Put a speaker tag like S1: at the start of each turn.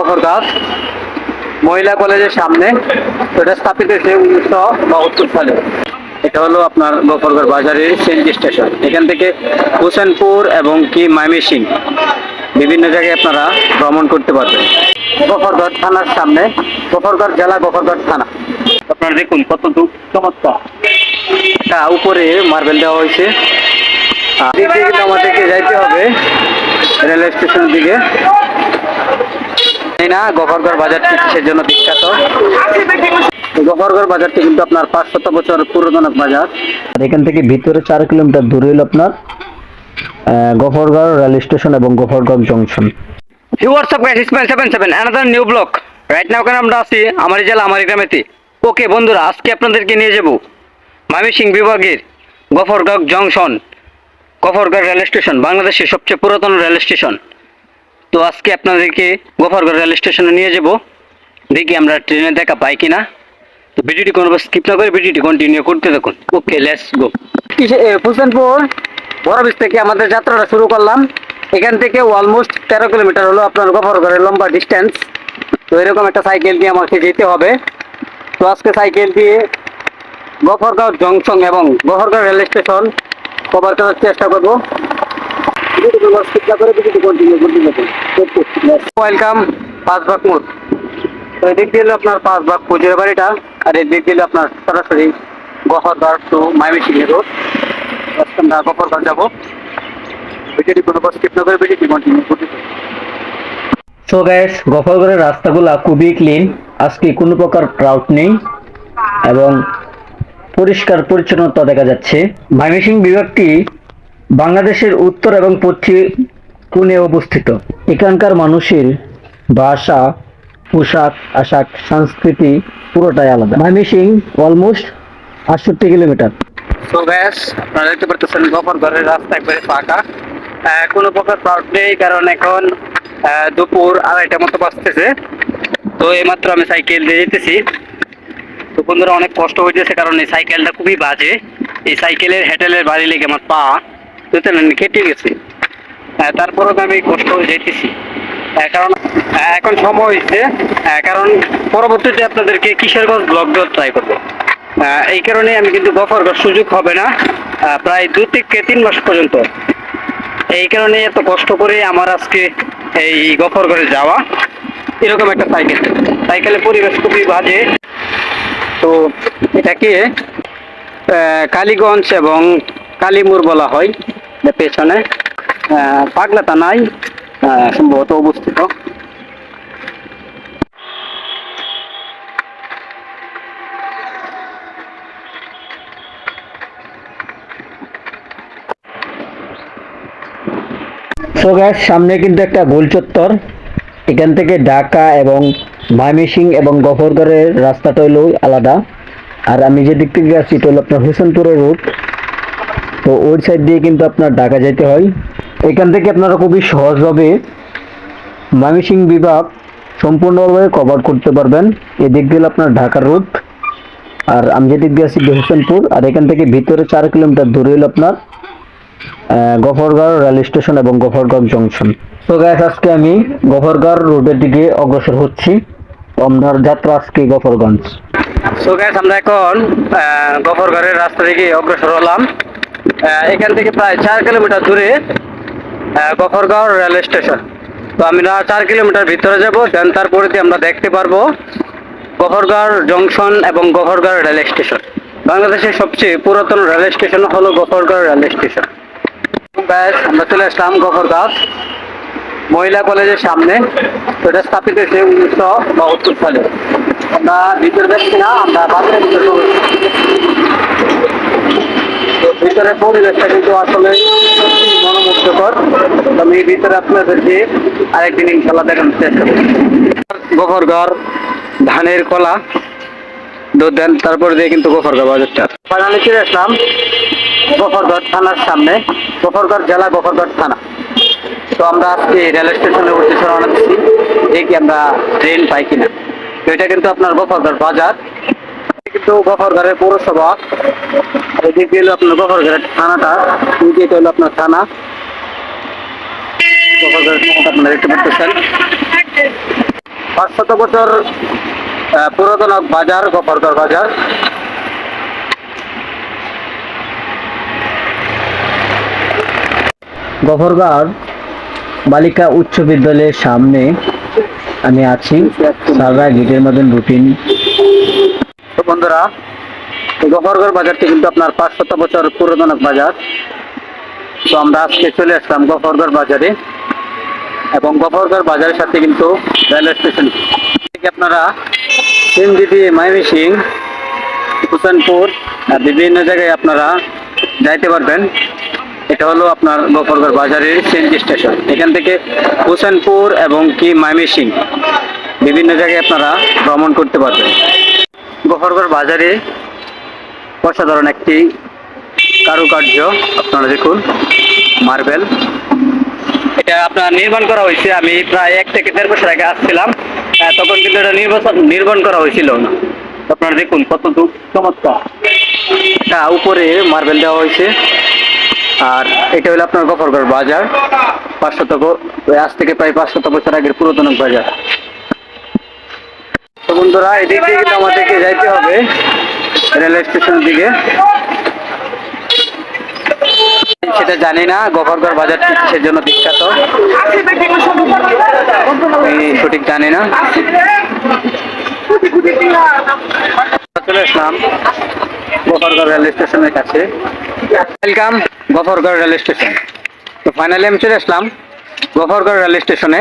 S1: গফরগাছ মহিলা কলেজের সামনে তো এটা স্থাপিত হয়েছে উনিশশো বাহাত্তর সালে। এটা হলো আপনার গফরগড় বাজারের সিএনজি স্টেশন। এখান থেকে হোসেনপুর এবং কি মাইমেসিং বিভিন্ন জায়গায় আপনারা ভ্রমণ করতে পারবেন। গফরগড় থানার সামনে গফরগড় জেলা গফরগড় থানা। আপনারা দেখুন কত দূর চমৎকার। এটা উপরে মার্বেল দেওয়া হয়েছে। আমাদেরকে যাইতে হবে রেলওয়ে স্টেশনের দিকে। এই না গফরগড় বাজারটি কিসের জন্য বিখ্যাত। গফরগড় বাজারটি কিন্তু আপনার পাঁচ পাঁচশত বছর পুরাতন বাজার।
S2: আর এখান থেকে ভিতরে চার কিলোমিটার দূরে হলো আপনার আহ, গফরগাঁও রেল স্টেশন এবং Gafargaon junction
S1: hi what's up guys Ismail seven seven another new vlog right now ওখানে আমরা আছি আমার জেলা আমার গ্রামেতে। ওকে বন্ধুরা আজকে আপনাদেরকে নিয়ে যাব ময়মনসিং বিভাগের Gafargaon junction Gafargaon rail station বাংলাদেশের সবচেয়ে পুরাতন রেল স্টেশন তো আজকে আপনাদেরকে গফরগাঁও রেল স্টেশনে নিয়ে যাব। দেখি আমরা ট্রেনে দেখা পাই কিনা। তো ভিডিওটি কোনো স্কিপ না করে ভিডিওটি কন্টিনিউ করতে থাকুন। ওকে লেটস গো হোসেনপুর বড়বিজ থেকে আমাদের যাত্রাটা শুরু করলাম। এখান থেকে অলমোস্ট তেরো কিলোমিটার হলো আপনার গফরগড়ের লম্বা ডিস্টেন্স তো এরকম একটা সাইকেল দিয়ে আমাকে যেতে হবে। তো আজকে সাইকেল দিয়ে গফরগাঁও জংশন এবং গফরগাঁও রেল স্টেশন কভার করার চেষ্টা করব। ওয়েলকাম হলো আপনার পাঁচবাগ পুজোর বাড়িটা, আর এদিক আপনার সরাসরি গফরগাঁও টু মাইমিসিং রোড যাব।
S2: সো গ্যাস গফরগড়ের রাস্তাগুলা খুবই ক্লিন আজকে কোনো প্রকার নেই এবং পরিষ্কার পরিচ্ছন্নতা দেখা যাচ্ছে। ময়মনসিং বিভাগটি বাংলাদেশের উত্তর এবং পশ্চিম কোণে অবস্থিত। এখানকার মানুষের ভাষা, পোশাক, আশাক, সংস্কৃতি পুরোটাই আলাদা। ময়মনসিং অলমোস্ট আটষট্টি কিলোমিটার।
S1: তো ব্যাস আপনারা দেখতে পারতেছেন গফরগড়ের রাস্তা একবারে ফাঁকা। কোনো প্রকার ক্রাউড নেই, কারণ এখন দুপুর আড়াইটা মতো বাজতেছে। তো এইমাত্র আমি সাইকেল দিয়ে যেতেছি। তো বন্ধুরা, অনেক কষ্ট হইতেছে, কারণ এই সাইকেলটা খুবই বাজে। এই সাইকেলের হ্যাটেলের বাড়ি লেগে আমার পা। বুঝতে না কেটে গেছে। তারপরেও আমি কষ্ট হয়ে যেতেছি কারণ এখন সময় হয়েছে কারণ পরবর্তীতে আপনাদেরকে কিশোরগঞ্জ ব্লক দেওয়ার ট্রাই করব। এই কারণে আমি কিন্তু গফর করার সুযোগ হবে না। প্রায় দু থেকে তিন মাস পর্যন্ত। এই কারণে এত কষ্ট করে আমার আজকে এই গফর করে যাওয়া, এরকম একটা সাইকেল সাইকেলের পরিবেশ খুবই বাজে। তো এটাকে কালীগঞ্জ এবং কালীমুর বলা হয়। পেছনে পাগলা থানায় সম্ভবত অবস্থিত।
S2: সো গ্যাস সামনে কিন্তু একটা গোল চত্বর। এখান থেকে ঢাকা এবং ময়মনসিং এবং গফরগড়ের রাস্তাটা হলো আলাদা। আর আমি যে দিক থেকে আসছি, এটা হলো আপনার হোসেনপুরের রুট তো ওই সাইড দিয়ে কিন্তু আপনার ঢাকা যেতে হয়। এখান থেকে আপনারা খুবই সহজভাবে ময়মনসিং বিভাগ সম্পূর্ণভাবে কভার করতে পারবেন। এদিক হলো আপনার ঢাকার রুট আর আমি যেদিক দিয়ে আসছি হোসেনপুর আর এখান থেকে ভিতরে চার কিলোমিটার দূরে হলো আপনার আহ, গফরগাঁও রেল স্টেশন এবং গফরগাঁও জংশন তো গ্যাস আজকে আমি গফরগাঁও রোডের দিকে অগ্রসর হচ্ছি। আমার যাত্রা আজকে গফরগঞ্জ।
S1: সো গ্যাস আমরা এখন গফরগড়ের রাস্তা থেকে অগ্রসর হলাম। এখান থেকে প্রায় চার কিলোমিটার দূরে গফরগাঁও রেল স্টেশন। তো আমরা চার কিলোমিটার ভিতরে যাব, দেন তারপরে আমরা দেখতে পারব গফরগাঁও জংশন এবং গফরগাঁও রেল স্টেশন। বাংলাদেশের সবচেয়ে পুরাতন রেল স্টেশন হলো গফরগাঁও রেল স্টেশন। ব্যাস, আমরা চলে আসলাম গফরগাঁও মহিলা কলেজের সামনে। এটা স্থাপিত হয়েছে উনিশশো বাহাত্তর সালে। আমরা ভিতরে দেখছি না, আমরা বাজারের ভিতরে ভিতরে পরিবেশটা কিন্তু আসলে মনোমুগ্ধকর। আমি ভিতরে আপনাদেরকে আরেকদিন ইনশাল্লাহ দেখানোর চেষ্টা করব। গোফরগড় ধানের কলা, দুধ দেন, তারপরে দিয়ে কিন্তু গোফরগড় বাজারটা ফাইনালি চলে আসলাম গোফরগড় থানার সামনে। গোফরগড় জেলা গোফরগড় থানা। তো আমরা আজকে রেল স্টেশনের উদ্দেশ্যে রওনা দিচ্ছি আমরা ট্রেন পাই কিনা। এটা কিন্তু আপনার গফরগড় বাজার। কিন্তু গফরগড়ের পৌরসভা এদিক হলো আপনার গফরগড়ের থানাটা এটা হলো আপনার থানা। গফরগড়ের থানাটা আপনারা দেখতে পাচ্ছেন। পাঁচশত বছর পুরাতন বাজার গফরগড় বাজার।
S2: গফরগাঁও বালিকা উচ্চ বিদ্যালয়ের সামনে আমি আছি। সারা গেটের মতন রুটিন
S1: তো বন্ধুরা গফরগড় বাজারটি কিন্তু আপনার পাঁচশত বছর পুরাতন বাজার। তো আমরা আজকে চলে আসলাম গফরগড় বাজারে এবং গফরগড় বাজারের সাথে কিন্তু রেলওয়ে স্টেশন। থেকে আপনারা সিএমজিটি মাইমিসিং হুসেনপুর আর বিভিন্ন জায়গায় আপনারা যাইতে পারবেন। এটা হলো আপনার গফরগড় বাজারের সিএনজি স্টেশন। এখান থেকে হুসেনপুর এবং কি মাইমিসিং বিভিন্ন জায়গায় আপনারা ভ্রমণ করতে পারবেন। গফরগড় বাজারে অসাধারণ একটি কারুকার্য। আপনারা দেখুন, মার্বেল। এটা আপনার নির্মাণ করা হয়েছে, আমি প্রায় এক থেকে দেড় বছর আগে আসছিলাম তখন কিন্তু এটা নির্বাচন নির্মাণ করা হয়েছিল। না আপনারা দেখুন কত দূর চমৎকার। এটা উপরে মার্বেল দেওয়া হয়েছে, আর এটা হলো আপনার গফরগড় বাজার, পাঁচশত আজ থেকে প্রায় পাঁচশত বছর আগের পুরাতন বাজার। বন্ধুরা, এদিক দিয়ে কিন্তু আমাদেরকে যাইতে হবে রেলওয়ে স্টেশনের দিকে। সেটা জানি না গফরগড় বাজারটি কিসের জন্য বিখ্যাত? সঠিক জানি না। চলে আসলাম গফরগড় রেলওয়ে স্টেশনের কাছে। Welcome Gafargaon railway station. তো ফাইনালি আমি চলে আসলাম গফরগড় রেলওয়ে স্টেশনে।